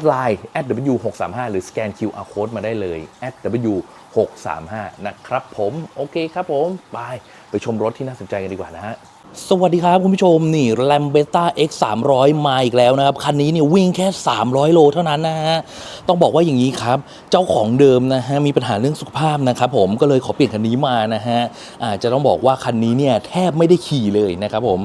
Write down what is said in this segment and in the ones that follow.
ดไลน์ @w635 หรือสแกน QR code มาได้เลย @w635 นะครับผม โอเคครับผม ไป ไปชมรถที่น่าสนใจกันดีกว่านะฮะ สวัสดีครับคุณผู้ชมนี่ l a m b e t t a X 300มาอีกแล้วนะครับ คันนี้เนี่ยวิ่งแค่ 300 โลเท่านั้นนะฮะ ต้องบอกว่าอย่างนี้ครับ เจ้าของเดิมนะฮะ มีปัญหาเรื่องสุขภาพนะครับผมก็เลยขอเปลี่ยนคันนี้มานะฮะอาจจะต้องบอกว่าคันนี้เนี่ยแทบไม่ได้ขี่เลยนะครับผม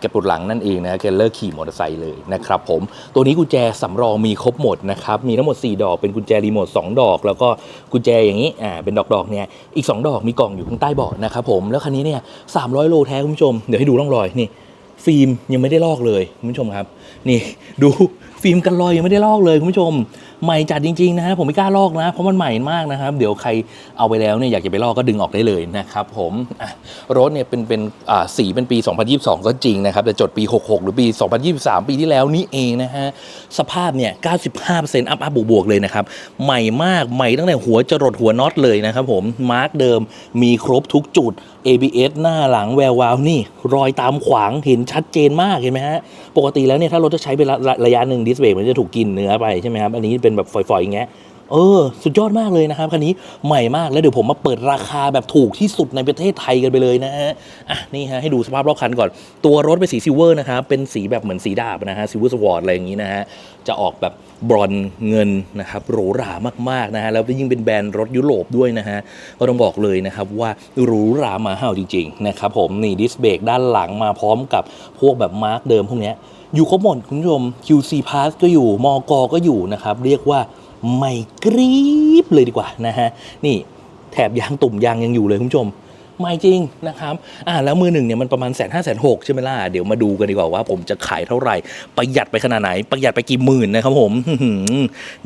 แกปวดหลังนั่นเองนะแกเลิกขี่มอเตอร์ไซค์เลยนะครับผมตัวนี้กุญแจสำรองมีครบหมดนะครับมีทั้งหมด 4 ดอกเป็นกุญแจรีโมท2ดอก แล้วก็กุญแจอย่างนี้อ่าเป็นดอกๆเนี่ยอีก 2 ดอกมีกล่องอยู่ข้างใต้เบาะนะครับผมแล้วคันนี้เนี่ย300 โลแท้คุณผู้ชมเดี๋ยวให้ดูร่องรอยนี่ ฟิล์มยังไม่ได้ลอกเลยคุณผู้ชมครับ นี่ดูฟิล์มกันรอยยังไม่ได้ลอกเลยคุณผู้ชม ใหม่จัดจริงๆนะฮะผมไม่กล้าลอกนะ เพราะมันใหม่มากนะครับ เดี๋ยวใครเอาไปแล้วเนี่ยอยากจะไปลอกก็ดึงออกได้เลยนะครับผมรถเนี่ยเป็นเป็นสีเป็นปี 2022 ก็จริงนะครับ แต่จดปี 66 หรือปี 2023 ปีที่แล้วนี่เองนะฮะสภาพเนี่ย 95%อัพอัพบวกๆเลยนะครับ ใหม่มากใหม่ตั้งแต่หัวจรดหัวน็อตเลยนะครับผมมาร์กเดิมมีครบทุกจุด ABS หน้าหลังแวววาวนี่ รอยตามขวางเห็นชัดเจนมากเห็นไหมฮะปกติแล้วเนี่ยถ้ารถจะใช้ไประระระยะหนึ่งดิสเบรกมันจะถูกกินเนื้อไปใช่ไหมครับอันนี้เป็นแบบฝอยๆอย่างเงี้ยเออ สุดยอดมากเลยนะครับคันนี้ใหม่มากแล้วเดี๋ยวผมมาเปิดราคาแบบถูกที่สุดในประเทศไทยกันไปเลยนะฮะอะนี่ฮะให้ดูสภาพรอบคันก่อน ตัวรถเป็นสีซิลเวอร์นะครับเป็นสีแบบเหมือนสีดาบนะฮะซิลเวอร์สวอร์ดอะไรอย่างนี้นะฮะจะออกแบบบรอนเงินนะครับหรูหรามากๆนะฮะแล้วยิ่งเป็นแบรนด์รถยุโรปด้วยนะฮะก็ต้องบอกเลยนะครับว่าหรูหรามาห่าจริงๆนะครับผมนี่ดิสเบรกด้านหลังมาพร้อมกับพวกแบบมาร์กเดิมพวกเนี้ย อยู่ครบหมดคุณผู้ชม QC Pass ก็อยู่ มกก็อยู่นะครับ เรียกว่าไม่กรี๊บเลยดีกว่านะฮะ นี่แถบยางตุ่มยางยังอยู่เลยคุณผู้ชม ไม่จริงนะครับอ่าแล้วมือหนึ่งเนี่ยมันประมาณแสนห้าแสนหกใช่ไหมล่ะเดี๋ยวมาดูกันดีกว่าว่าผมจะขายเท่าไหร่ ประหยัดไปขนาดไหน ประหยัดไปกี่หมื่นนะครับผม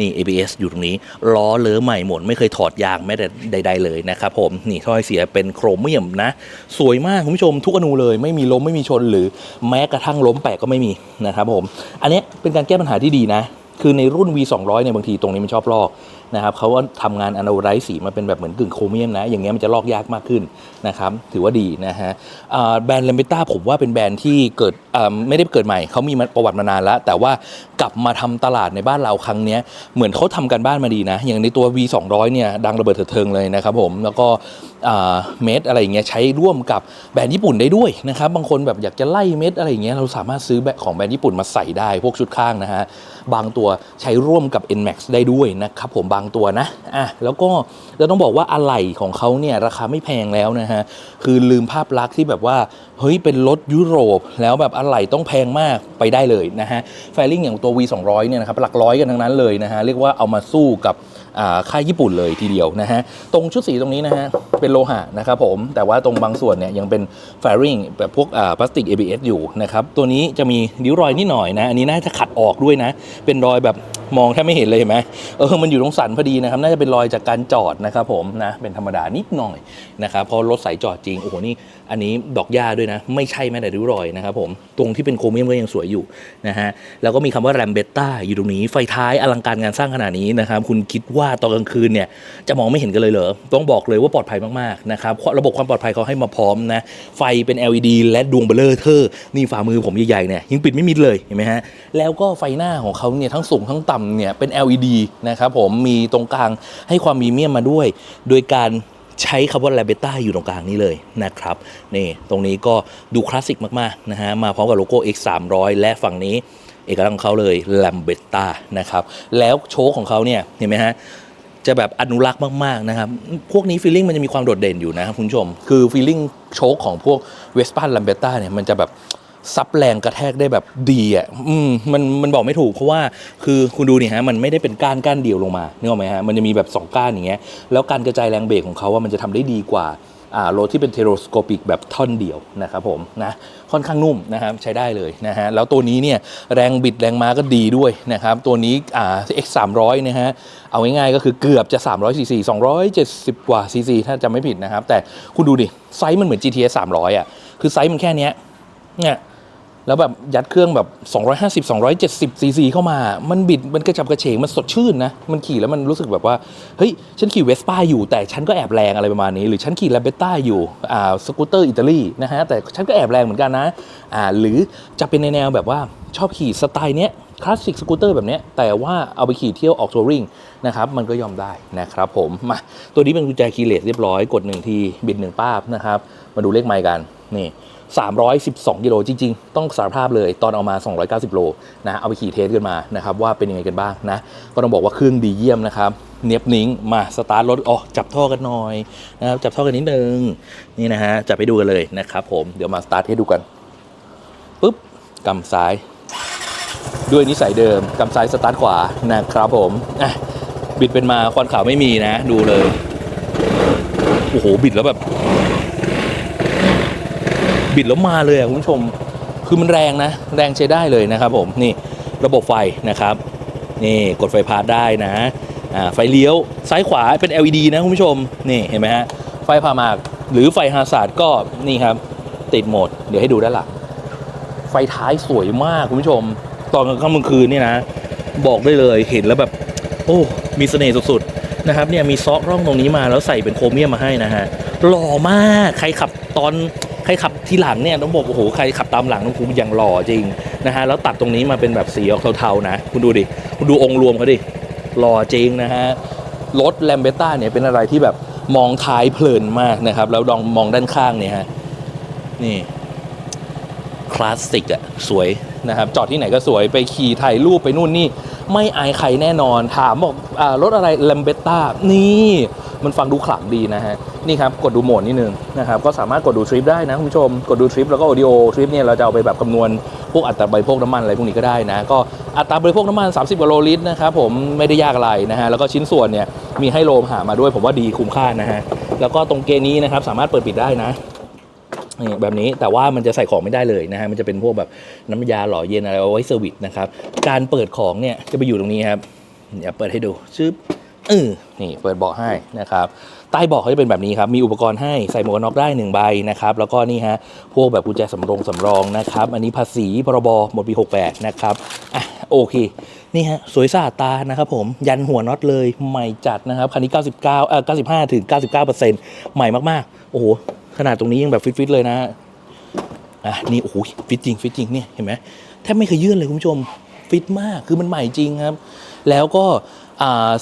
นี่ ABS อยู่ตรงนี้ล้อเลอใหม่หมดไม่เคยถอดยางแม้แต่ใด ๆ เลยนะครับผมนี่ถ้อยเสียเป็นโครเมียมนะ สวยมากคุณผู้ชมทุกอนูเลย ไม่มีล้มไม่มีชนหรือแม้กระทั่งล้มแปะก็ไม่มีนะครับผม อันนี้เป็นการแก้ปัญหาที่ดีนะ คือในรุ่น V200 เนี่ยบางทีตรงนี้มันชอบลอก นะครับเขาว่าทำงานอน d ไรสีมาเป็นแบบเหมือนกึ่งโครเมียมนะ อย่างเงี้ยมันจะลอกยากมากขึ้นนะครับ ถือว่าดีนะฮะแบรนด์เลมเบต้าผมว่าเป็นแบรนด์ที่เกิดไม่ได้เกิดใหม่ เขามีประวัติมานานแล้ว แต่ว่ากลับมาทำตลาดในบ้านเราครั้งเนี้ยเหมือนเขาทำกันบ้านมาดีนะ อย่างในตัว V200 เนี่ยดังระเบิดเถิดเทิงเลยนะครับผมแล้วก็เม็ดอะไรอย่างเงี้ยใช้ร่วมกับแบรนด์ญี่ปุ่นได้ด้วยนะครับบางคนแบบอยากจะไล่เม็ดอะไรอย่างเงี้ยเราสามารถซื้อแบของแบรนด์ญี่ปุ่นมาใส่ได้พวกชุดข้างนะฮะ บางตัวใช้ร่วมกับ NMAX ได้ด้วยนะครับผมบางตัวนะอะแล้วก็เราต้องบอกว่าอะไหล่ของเขาเนี่ยราคาไม่แพงแล้วนะฮะคือลืมภาพลักษณ์ที่แบบว่าเฮ้ยเป็นรถยุโรป แล้วแบบอะไหล่ต้องแพงมากไปได้เลยนะฮะแฟริ่งอย่างตัว V200 เนี่ยนะครับหลักร้อยกันทั้งนั้นเลยนะฮะเรียกว่าเอามาสู้กับค่ายญี่ปุ่นเลยทีเดียวนะฮะตรงชุดสีตรงนี้นะฮะเป็นโลหะนะครับผมแต่ว่าตรงบางส่วนเนี่ยยังเป็นแฟริงแบบพวกพลาสติก ABS อยู่นะครับตัวนี้จะมีริ้วรอยนิดหน่อยนะอันนี้น่าจะขัดออกด้วยนะเป็นรอยแบบมองแทบไม่เห็นเลยเห็นไหมเออมันอยู่ตรงสันพอดีนะครับ น่าจะเป็นรอยจากการจอดนะครับผมนะเป็นธรรมดานิดหน่อยนะครับพราะรถสายจอดจริงโอ้โหนี่อันนี้ดอกหญ้าด้วยนะ ไม่ใช่แม้แต่ริ้วรอยนะครับผมตรงที่เป็นโครเมียมก็ยังสวยอยู่นะฮะแล้วก็มีคำว่าแรมเบต้าอยู่ตรงนี้ไฟท้ายอลังการงานสร้างขนาดนี้นะครับคุณคิดว่าตอนกลางคืนเนี่ยจะมองไม่เห็นกันเลยเหรอต้องบอกเลยว่าปลอดภัยมากๆนะครับระบบความปลอดภัยเขาให้มาพร้อมนะไฟเป็น LED และดวงเบลเทอร์นี่ฝ่ามือผมใหญ่ๆเนี่ยยังปิดไม่มิดเลยเห็นไหมฮะแล้วก็ไฟหน้าของเขาเนี่ยทั้งสูงทั้งต่ำเนี่ยเป็น LED นะครับผมมีตรงกลางให้ความมีเมียมมาด้วย โดยการใช้คำว่า l a b e t t a อยู่ตรงกลางนี้เลยนะครับนี่ตรงนี้ก็ดูคลาสสิกมากๆนะฮะมาพร้อมกับโลโก้ X 3 0 0และฝั่งนี้เอกลักษณ์ของเขาเลย l a m b e t t a นะครับแล้วโชคของเขาเนี่ยเห็นไหมฮะจะแบบอนุรักษ์มากๆนะครับ พวกนี้ฟีลลิ่งมันจะมีความโดดเด่นอยู่นะครับคุณผู้ชม คือฟีลลิ่งโชคของพวกเวสป้าลัมเบต้าเนี่ยมันจะแบบ ซับแรงกระแทกได้แบบดีอะอืมมันมันบอกไม่ถูกเพราะว่าคือคุณดูนี่ฮะมันไม่ได้เป็นก้านก้านเดียวลงมานึกออกไหมฮะมันจะมีแบบ 2 ก้านอย่างเงี้ยแล้วการกระจายแรงเบรกของเขาว่ามันจะทำได้ดีกว่าอ่ารถที่เป็นเทโรสโคปิกแบบท่อนเดียวนะครับผมนะค่อนข้างนุ่มนะครับใช้ได้เลยนะฮะแล้วตัวนี้เนี่ยแรงบิดแรงม้าก็ดีด้วยนะครับตัวนี้อ่า X 3 0 0นะฮะเอาง่ายๆก็คือเกือบจะ 300 cc 270 กว่า cc ถ้าจำไม่ผิดนะครับ แต่คุณดูดิ ไซส์มันเหมือน GTS 300อะคือไซส์มันแค่นี้เนี่ย แล้วแบบยัดเครื่องแบบ 250 270 cc เข้ามา มันบิด มันกระจับกระเฉง มันสดชื่นนะ มันขี่แล้วมันรู้สึกแบบว่า เฮ้ย ฉันขี่เวสป้าอยู่ แต่ฉันก็แอบแรงอะไรประมาณนี้ หรือฉันขี่ลาเบต้าอยู่ อ่า สกูตเตอร์อิตาลีนะฮะ แต่ฉันก็แอบแรงเหมือนกันนะ อ่า หรือจะเป็นในแนวแบบว่าชอบขี่สไตล์เนี้ยคลาสสิกสกูตเตอร์แบบเนี้ยแต่ว่าเอาไปขี่เที่ยวออกทัวริงนะครับมันก็ยอมได้นะครับผมมาตัวนี้เป็นกุญแจคีย์เลสเรียบร้อยกดหนึ่งทีบิดหนึ่งป้าบนะครับมาดูเลขไมล์กันนี่ 312กิโลจริง ๆ ต้องสารภาพเลยตอนเอามา 290 โลนะเอาไปขี่เทสกันมานะครับว่าเป็นยังไงกันบ้างนะก็ต้องบอกว่าเครื่องดีเยี่ยมนะครับเนียบนิ้งมาสตาร์ทรถอ๋อจับท่อกันหน่อยนะครับจับท่อกันนิดนึงนี่นะฮะจับไปดูกันเลยนะครับผมเดี๋ยวมาสตาร์ทให้ดูกันปุ๊บกำซ้าย ด้วยนิสัยเดิมกำซ้ายสตาร์ทขวานะครับผมอะบิดเป็นมาควันขาวไม่มีนะ ดูเลยโอ้โหบิดแล้วแบบ บิดแล้วมาเลยคุณผู้ชม คือมันแรงนะ แรงใช้ได้เลยนะครับผม นี่ระบบไฟนะครับ นี่กดไฟพาสได้นะอ่าไฟเลี้ยวซ้ายขวาเป็น LED นะคุณผู้ชม นี่เห็นไหมฮะ ไฟพามากหรือไฟฮาซาร์ดก็นี่ครับ ติดโหมด เดี๋ยวให้ดูด้านหลัง ไฟท้ายสวยมากคุณผู้ชม ตอนกลางค่ำกลางคืนนี่นะ บอกได้เลยเห็นแล้วแบบ โอ้ มีเสน่ห์สุดๆนะครับเนี่ยมีซอกร่องตรงนี้มาแล้วใส่เป็นโครเมียมมาให้นะฮะหล่อมากใครขับตอน ใครขับทีหลังเนี่ยต้องบอกโอ้โหใครขับตามหลังต้องคุณอย่างหล่อจริงนะฮะแล้วตัดตรงนี้มาเป็นแบบสีออกเทาๆนะ คุณดูดิคุณดูองค์รวมเขาดิหล่อจริงนะฮะรถแลมเบต้าเนี่ยเป็นอะไรที่แบบมองท้ายเพลินมากนะครับ แล้วลองมองด้านข้างเนี่ยฮะนี่คลาสสิกอะสวยนะครับจอดที่ไหนก็สวยไปขี่ถ่ายรูปไปนู่นนี่ ไม่อายใครแน่นอนถามบอกอรถอะไรแลมเบต้านี่ มันฟังดูขลังดีนะฮะ นี่ครับ กดดูโหมดนิดนึงนะครับ ก็สามารถกดดูทริปได้นะคุณผู้ชม กดดูทริปแล้วก็ออดิโอทริปเนี่ยเราจะเอาไปแบบคำนวณพวกอัตราบริโภคน้ำมันอะไรพวกนี้ก็ได้นะ ก็อัตราบริโภคน้ำมัน 30กว่าโลลิตรนะครับผมไม่ได้ยากอะไรนะฮะ แล้วก็ชิ้นส่วนเนี่ยมีให้โลมหามาด้วยผมว่าดีคุ้มค่านะฮะ แล้วก็ตรงเกณฑ์นี้นะครับสามารถเปิดปิดได้นะนี่แบบนี้แต่ว่ามันจะใส่ของไม่ได้เลยนะฮะมันจะเป็นพวกแบบน้ำยาหล่อเย็นอะไรเอาไว้เซอร์วิสนะครับการเปิดของเนี่ยจะไปอยู่ตรงนี้ครับเดี๋ยวเปิดให้ดูชึบ เออนี่เปิดเบาะให้นะครับใต้เบาะเขาจะเป็นแบบนี้ครับ มีอุปกรณ์ให้ใส่หมวกกันน็อกได้หนึ่งใบนะครับ แล้วก็นี่ฮะ พวกแบบกุญแจสำรองสำรองนะครับ อันนี้ภาษีพรบหมดปี 68 นะครับ อะโอเค นี่ฮะ สวยสะอาดตานะครับผม ยันหัวน็อตเลย ใหม่จัดนะครับ คันนี้ 99เอ่อ95 ถึง 99 ใหม่มาก ๆ โอ้โห ขนาดตรงนี้ยังแบบฟิตๆเลยนะอะนี่ โอ้โห ฟิตจริง ฟิตจริงเนี่ย เห็นไหมแทบไม่เคยยื่นเลยคุณผู้ชม ฟิตมาก คือมันใหม่จริงครับ แล้วก็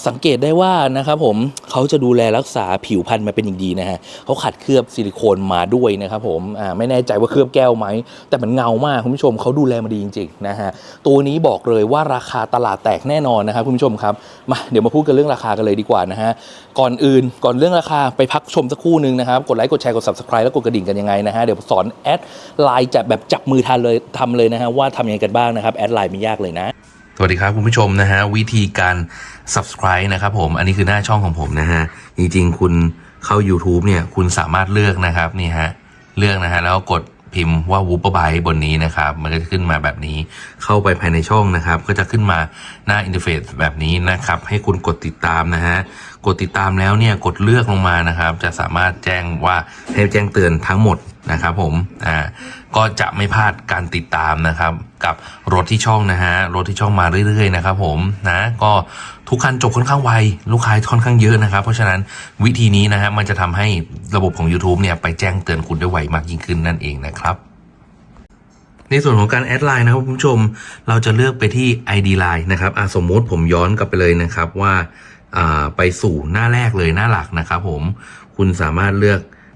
สังเกตได้ว่านะครับผมเขาจะดูแลรักษาผิวพรรณมาเป็นอย่างดีนะฮะเขาขัดเคลือบซิลิโคนมาด้วยนะครับผมไม่แน่ใจว่าเคลือบแก้วไหม แต่มันเงามากคุณผู้ชมเขาดูแลมาดีจริงๆนะฮะตัวนี้บอกเลยว่าราคาตลาดแตกแน่นอนนะครับคุณผู้ชมครับมาเดี๋ยวมาพูดกันเรื่องราคากันเลยดีกว่านะฮะก่อนอื่นก่อนเรื่องราคาไปพักชมสักครู่หนึ่งนะครับกดไลค์กดแชร์กด subscribe แล้วกดกระดิ่งกันยังไงนะฮะเดี๋ยวสอนแอดไลน์จะแบบจับมือทันเลยทำเลยนะฮะว่าทำยังไงกันบ้างนะครับแอดไลน์ไม่ยากเลยนะ วัสดีครับคุณผู้ชมนะฮะวิธีการ subscribe นะครับผมอันนี้คือหน้าช่องของผมนะฮะจริงๆคุณเข้า YouTube เนี่ยคุณสามารถเลือกนะครับนี่ฮะเลือกนะฮะแล้วกดพิมพ์ว่า w o o p e r b y t e บนนี้นะครับ มันก็จะขึ้นมาแบบนี้เข้าไปภายในช่องนะครับ ก็จะขึ้นมาหน้าอินเทอร์เฟซแบบนี้นะครับ ให้คุณกดติดตามนะฮะกดติดตามแล้วเนี่ยกดเลือกลงมานะครับ จะสามารถแจ้งว่าให้แจ้งเตือนทั้งหมด นะครับผมอ่าก็จะไม่พลาดการติดตามนะครับ กับรถที่ช่องนะฮะรถที่ช่องมาเรื่อยๆนะครับผมนะก็ทุกคันจบค่อนข้างไวลูกค้าค่อนข้างเยอะนะครับ เพราะฉะนั้นวิธีนี้นะฮะมันจะทำให้ระบบของ YouTube เนี่ยไปแจ้งเตือนคุณได้ไวมากยิ่งขึ้นนั่นเองนะครับในส่วนของการแอดไลน์นะครับคุณผู้ชม เราจะเลือกไปที่ ID Line นะครับอะสมมติผมย้อนกลับไปเลยนะครับว่าอ่าไปสู่หน้าแรกเลยหน้าหลักนะครับผมคุณสามารถเลือก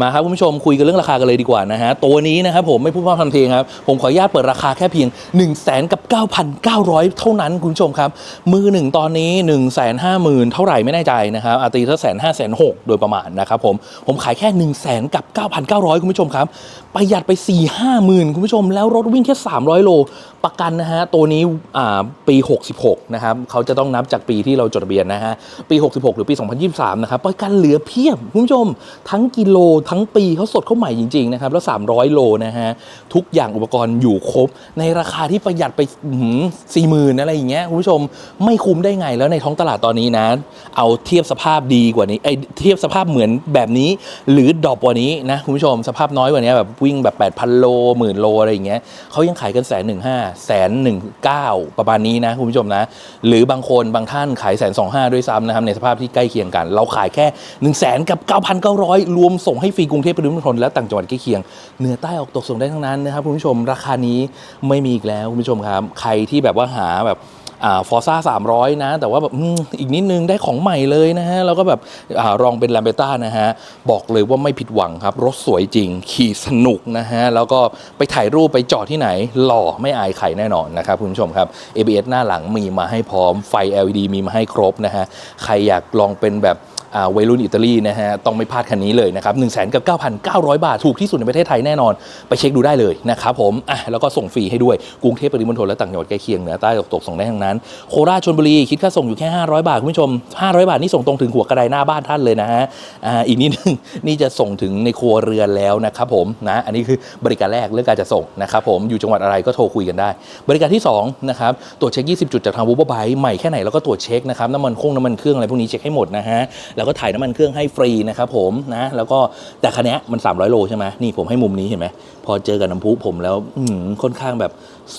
มาครับคุณผู้ชมคุยกันเรื่องราคากันเลยดีกว่านะฮะ ตัวนี้นะครับผมไม่พูดพร่ำทำเพลงครับ ผมขออนุญาตเปิดราคาแค่เพียง 1 0 0 0 0แสนกับ9,900 เท่านั้นคุณผู้ชมครับ มือหนึ่งตอนนี้ 1 5 0 0 0 0 เท่าไหร่ไม่แน่ใจนะครับอาตีถ้าแสนห้าแสนหกโดยประมาณนะครับผมผมขายแค่ 1 0 0 0 0แสนกับ9,900 คุณผู้ชมครับ ประหยัดไป 4 5หมื่นคุณผู้ชม แล้วรถวิ่งแค่ 300 โลประกันนะฮะตัวนี้ปี 66 นะครับเขาจะต้องนับจากปีที่เราจดทะเบียนนะฮะปี 66 หรือปี 2023 นะครับประกันเหลือเพียบคุณผู้ชมทั้งกิโลทั้งปีเขาสดเข้าใหม่จริงๆนะครับแล้ว 300 โลนะฮะทุกอย่างอุปกรณ์อยู่ครบ ในราคาที่ประหยัดไปสี่หมื่นอะไรอย่างเงี้ยคุณผู้ชมไม่คุ้มได้ไงแล้วในท้องตลาดตอนนี้นะ เอาเทียบสภาพดีกว่านี้ไอเทียบสภาพเหมือนแบบนี้ หรือดรอปกว่านี้นะคุณผู้ชมสภาพน้อยกว่านี้แบบวิ่งแบบ 8,000 โลหมื่นโลอะไรอย่างเงี้ยเขายังขายกันแสนหนึ่งห้าแสนหนึ่งเก้าประมาณนี้นะคุณผู้ชมนะ หรือบางคนบางท่านขายแสนสองห้าด้วยซ้ำนะครับในสภาพที่ใกล้เคียงกัน เราขายแค่1นึ่งแสนกับ 9,900 รวมส่งให้ฟรีกรุงเทพปริมณฑลและต่างจังหวัดใกล้เคียงเหนือใต้ออกตกส่งได้ทั้งนั้นนะครับคุณผู้ชมราคานี้ไม่มีอีกแล้วคุณผู้ชมครับ ใครที่แบบว่าหาแบบฟอร์ซ่า300นะ แต่ว่าแบบอีกนิดนึงได้ของใหม่เลยนะฮะ แล้วก็แบบอรองเป็นแลมเบต้านะฮะ บอกเลยว่าไม่ผิดหวังครับ รถสวยจริง ขี่สนุกนะฮะ แล้วก็ไปถ่ายรูปไปจอดที่ไหน หล่อไม่อายใครแน่นอนนะครับ คุณผู้ชมครับ ABS หน้าหลังมีมาให้พร้อมไฟ LED มีมาให้ครบนะฮะ ใครอยากลองเป็นแบบ วัยรุ่นอิตาลีนะฮะต้องไม่พลาดคันนี้เลยนะครับ1นึ่งแสนกับ9,900บาท ถูกที่สุดในประเทศไทยแน่นอน ไปเช็คดูได้เลยนะครับผมอะแล้วก็ส่งฟรีให้ด้วยกรุงเทพปริมณฑลและต่างจังหวัดใกล้เคียงเหนือใต้ออกตกส่งได้ทั้งนั้น โคราชชลบุรีคิดค่าส่งอยู่แค่ 500 บาท คุณผู้ชม 500 บาทนี่ส่งตรงถึงหัวกระไดหน้าบ้านท่านเลยนะฮะอ่าอีกนิดนึงนี่จะส่งถึงในครัวเรือนแล้วนะครับผมนะอันนี้คือบริการแรกเรื่องการจะส่งนะครับผมอยู่จังหวัดอะไรก็โทรคุยกันได้ บริการที่สองนะครับตรวจเช็ค 20 จุดจากทางวูบไบใหม่แค่ไหนแล้วก็ตรวจเช็คนะครับน้ำมันคงน้ำมันเครื่องอะไรพวกนี้เช็คให้หมดนะฮะแล้วก็ถ่ายน้ำมันเครื่องให้ฟรีนะครับผมนะแล้วก็แต่คันนี้มัน 300 โลใช่ไหมนี่ผมให้มุมนี้เห็นไหมพอเจอกับน้ำพุผมแล้วค่อนข้างแบบ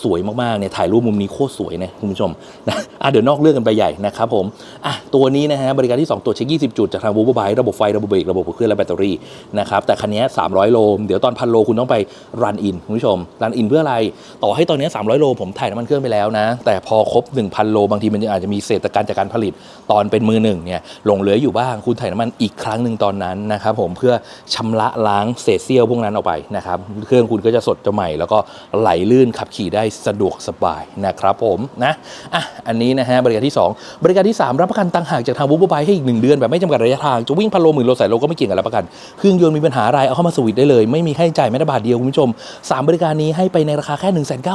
สวยมากๆเนี่ยถ่ายรูปมุมนี้โคตรสวยนะคุณผู้ชมนะอะเดี๋ยวนอกเรื่องกันไปใหญ่นะครับผมอะตัวนี้นะฮะบริการที่ 2ตรวเช็ค 20 จุดจากทางวูบอร์ไบระบบไฟระบบเบรกระบบขับเคลื่อนและแบตเตอรี่นะครับแต่คันนี้ 300 โล เดี๋ยวตอนพันโลคุณต้องไปรันอินคุณผู้ชมรันอินเพื่ออะไร ต่อให้ตอนนี้ 300 โลผมถ่ายน้ำมันเครื่องไปแล้วนะ แต่พอครบ 1,000 โลบางทีมันอาจจะมีเศษตะการจากการผลิตตอนเป็นมือหนึ่งเนี่ยหลงเหลืออยู่บ้างคุณถ่ายน้ำมันอีกครั้งหนึ่งตอนนั้นนะครับผมเพื่อชำระล้างเศษเสี้ยวพวกนั้นออกไปนะครับเครื่องคุณก็จะสดจะใหม่ แล้วก็ไหลลื่นขับขี่ได้สะดวกสบายนะครับผมนะอะอันนี้นะฮะบริการที่ 2 บริการที่ 3 รับประกันตังหากจากทางบูบไบให้อีก1เดือนแบบไม่จำกัดระยะทางจะวิ่งพันโลหมื่นโลแสนโลก็ไม่เกี่ยงกับรับประกันเครื่องยนต์มีปัญหาอะไรเอาเข้ามาสวิตได้เลย ไม่มีค่าใช้จ่ายแม้แต่บาทเดียวคุณผู้ชม 3 บริการนี้ให้ไปในราคาแค่1 9 9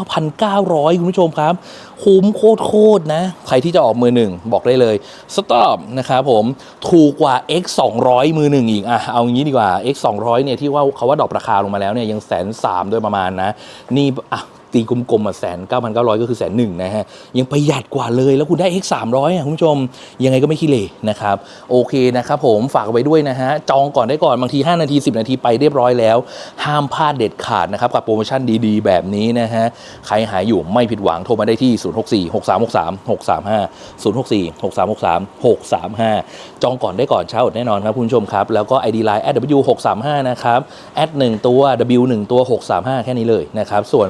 0 0คุณผู้ชมครับคุ้มโคตรโคตรๆนะใครที่จะออกมือหนึ่งบอกได้เลยสต็อปนะครับผมถูกกว่า X 200 มือหนึ่งอีกอะเอางี้ดีกว่า X 200เนี่ยที่ว่าเขาว่าดรอปราคาลงมาแล้วเนี่ยยังแสนสามโดยประมาณนะ นี่อะ ตีกลมๆมาแสนเก้าพันเก้าร้อยก็คือแสนหนึ่งนะฮะ ยังประหยัดกว่าเลยแล้วคุณได้ X 3 0 0อะคุณผู้ชม ยังไงก็ไม่ขี้เหร่นะครับ โอเคนะครับผมฝากไว้ด้วยนะฮะ จองก่อนได้ก่อน บางที 5 นาที 10 นาทีไปเรียบร้อยแล้ว ห้ามพลาดเด็ดขาดนะครับ กับโปรโมชั่นดีๆ แบบนี้นะฮะ ใครหายอยู่ไม่ผิดหวังโทรมาได้ที่ 064 6363 635 064 6363 635 จองก่อนได้ก่อนเช้าอดแน่นอนครับคุณผู้ชมครับแล้วก็ ID Line w 6 3 5นะครับหนึ่งตัว w 1ตัว 635 แค่นี้เลยนะครับส่วน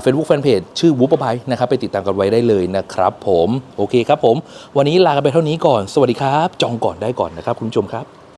เฟซบุ๊กแฟนเพจชื่อวูปบายนะครับไปติดตามกันไว้ได้เลยนะครับผมโอเคครับผม วันนี้ลากันไปเท่านี้ก่อน สวัสดีครับ จองก่อนได้ก่อนนะครับคุณผู้ชมครับ